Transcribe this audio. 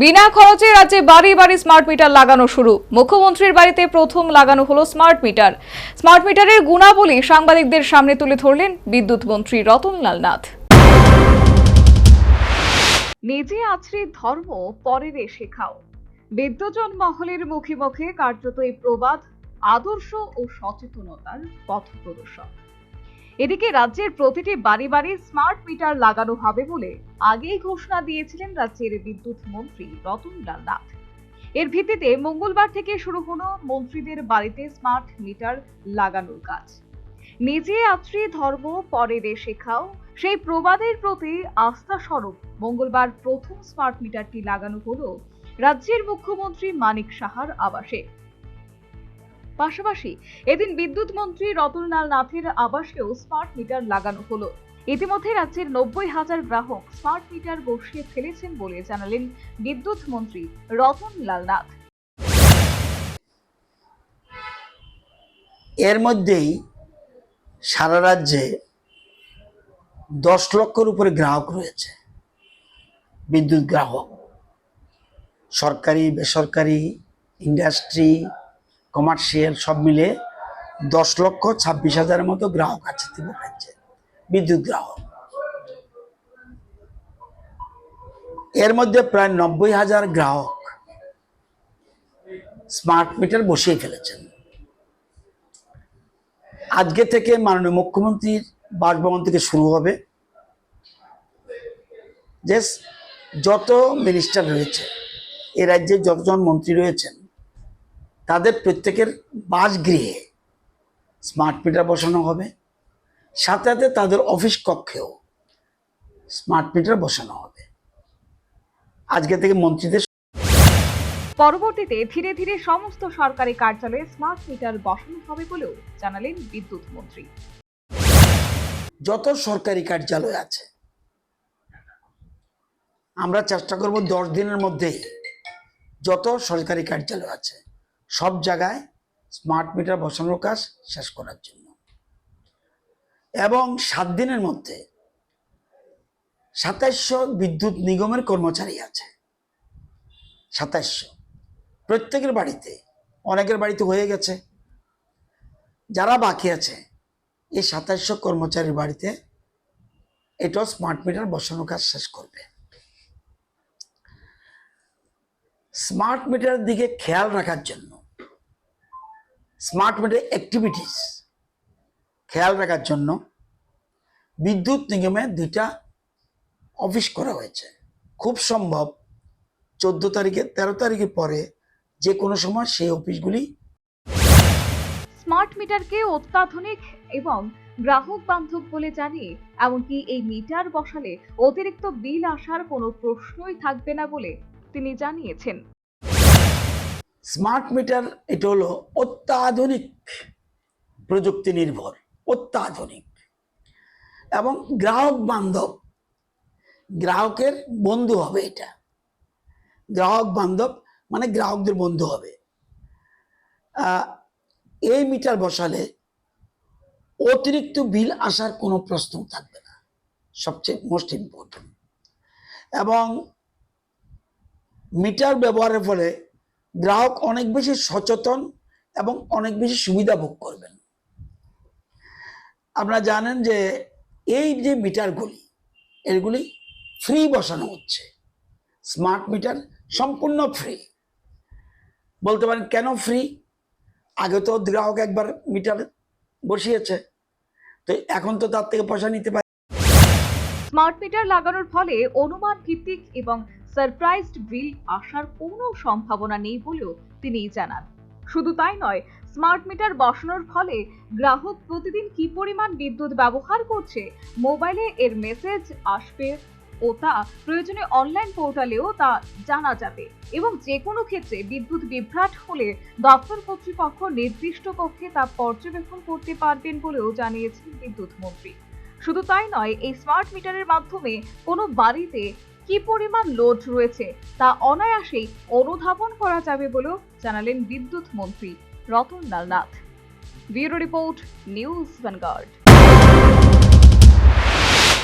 বিনা খরচে রাজ্যে বাড়ি বাড়ি স্মার্ট মিটার লাগানো শুরু। মুখ্যমন্ত্রীর বাড়িতে প্রথম লাগানো হলো স্মার্ট মিটার স্মার্ট মিটারের গুণাবলী সাংবাদিকদের সামনে তুলে ধরলেন বিদ্যুৎ মন্ত্রী রতনলাল নাথ। নিজে আছড়ে ধর্ম, পরেরে শেখাও। বিদ্যজন মহলের মুখে মুখে কার্যত এই প্রবাদ আদর্শ ও সচেতনতার পথ প্রদর্শক। এদিকে রাজ্যের প্রতিটি বাড়ি বাড়ি স্মার্ট মিটার লাগানো হবে বলে আগেই ঘোষণা দিয়েছিলেন রাজ্যের বিদ্যুৎ মন্ত্রী রতনলাল নাথ এর ভিত্তিতে মঙ্গলবার থেকে শুরু হলো মন্ত্রীদের বাড়িতে স্মার্ট মিটার লাগানোর কাজ। নিজে আত্রী ধর্ম, পরের শেখাও, সেই প্রবাদের প্রতি আস্থা স্বরূপ মঙ্গলবার প্রথম স্মার্ট মিটারটি লাগানো হলো রাজ্যের মুখ্যমন্ত্রী মানিক সাহার আবাসে। পাশাপাশি এদিন বিদ্যুৎ মন্ত্রী রতনলাল নাথের আবাসেও স্মার্ট মিটার লাগানো হলো। ইতিমধ্যে রাজ্যের নব্বই হাজার গ্রাহক স্মার্ট মিটার বসিয়ে ফেলেছেন বলে জানালেন বিদ্যুৎ মন্ত্রী রতনলাল নাথ। এর মধ্যেই সারা রাজ্যে দশ লক্ষর উপরে গ্রাহক রয়েছে, বিদ্যুৎ গ্রাহক। সরকারি, বেসরকারি, ইন্ডাস্ট্রি কমার্শিয়াল সব মিলে দশ লক্ষ ছাব্বিশ হাজারের মতো গ্রাহক আছে ত্রিপুরা রাজ্যে, বিদ্যুৎ গ্রাহক। এর মধ্যে প্রায় নব্বই হাজার গ্রাহক স্মার্ট মিটার বসিয়ে ফেলেছেন। আজকে থেকে মাননীয় মুখ্যমন্ত্রীর বাসভবন থেকে শুরু হবে। যে যত মিনিস্টার রয়েছে, এ রাজ্যে যতজন মন্ত্রী রয়েছেন তাদের প্রত্যেকের বাসগৃহে স্মার্ট মিটার বসানো হবে। সাথে সাথে তাদের অফিস কক্ষেও স্মার্ট মিটার বসানো হবে। আজকে থেকে মন্ত্রীদের পরবর্তীতে ধীরে ধীরে সমস্ত সরকারি কার্যালয়ে স্মার্ট মিটার বসানো হবে বলেও জানালেন বিদ্যুৎ মন্ত্রী। যত সরকারি কার্যালয় আছে আমরা চেষ্টা করব দশ দিনের মধ্যেই যত সরকারি কার্যালয় আছে সব জায়গায় স্মার্ট মিটার বসানোর কাজ শেষ করার জন্য। এবং সাত দিনের মধ্যে সাতাইশশো বিদ্যুৎ নিগমের কর্মচারী আছে। সাতাইশশো। প্রত্যেকের বাড়িতে, অনেকের বাড়িতে হয়ে গেছে। যারা বাকি আছে, এই সাতাইশশো কর্মচারীর বাড়িতে এটাও স্মার্ট মিটার বসানোর কাজ শেষ করবে। স্মার্ট মিটারের দিকে খেয়াল রাখার জন্য স্মার্ট মিটার অ্যাক্টিভিটিস খেয়াল রাখার জন্য বিদ্যুৎ নিগমে দুইটা অফিস করা হয়েছে। খুব সম্ভব চোদ্দ তারিখে, তেরো তারিখের পরে যে কোনো সময় সেই অফিসগুলি স্মার্ট মিটারকে অত্যাধুনিক এবং গ্রাহক বান্ধব বলে জানিয়ে এমনকি এই মিটার বসালে অতিরিক্ত বিল আসার কোনো প্রশ্নই থাকবে না বলে তিনি জানিয়েছেন। স্মার্ট মিটার, এটা হলো অত্যাধুনিক প্রযুক্তি নির্ভর, অত্যাধুনিক। এবং গ্রাহক বান্ধব, গ্রাহকের বন্ধু হবে এটা। গ্রাহক বান্ধব মানে গ্রাহকদের বন্ধু হবে। এই মিটার বসালে অতিরিক্ত বিল আসার কোনো প্রশ্ন থাকবে না, সবচেয়ে মোস্ট ইম্পর্টেন্ট এবং মিটার ব্যবহারের ফলে গ্রাহক অনেক বেশি সচেতন এবং অনেক বেশি সুবিধা ভোগ করবেন। আপনারা জানেন যে এই যে মিটারগুলি, এগুলি ফ্রি বসানো হচ্ছে। স্মার্ট মিটার সম্পূর্ণ ফ্রি বলতে পারেন, কেন ফ্রি আগে তো গ্রাহক একবার মিটার বসিয়েছে, তো এখন তো তার থেকে পয়সা নিতে পারে। স্মার্ট মিটার লাগানোর ফলে অনুমান ভিত্তিক এবং সারপ্রাইজড বিল আসার কোনো সম্ভাবনা নেই বলেও তিনি জানান। শুধু তাই নয়, স্মার্ট মিটার বসানোর ফলে গ্রাহক প্রতিদিন কি পরিমাণ বিদ্যুৎ ব্যবহার করছে, মোবাইলে এর মেসেজ আসবে ও তা প্রয়োজনে অনলাইন পোর্টালেও তা জানা যাবে এবং যে কোনো ক্ষেত্রে বিদ্যুৎ বিভ্রাট হলে দপ্তর কর্তৃপক্ষ নির্দিষ্ট কক্ষে তা পর্যবেক্ষণ করতে পারবেন বলেও জানিয়েছেন বিদ্যুৎ মন্ত্রী। শুধু তাই নয়, এই স্মার্ট মিটারের মাধ্যমে কোনো বাড়িতে কি পরিমাণ লোড রয়েছে তা অনায়াসেই অনুধাবন করা যাবে বলেও জানালেন বিদ্যুৎ মন্ত্রী Ratanlal Nath. Bureau report, news Vanguard.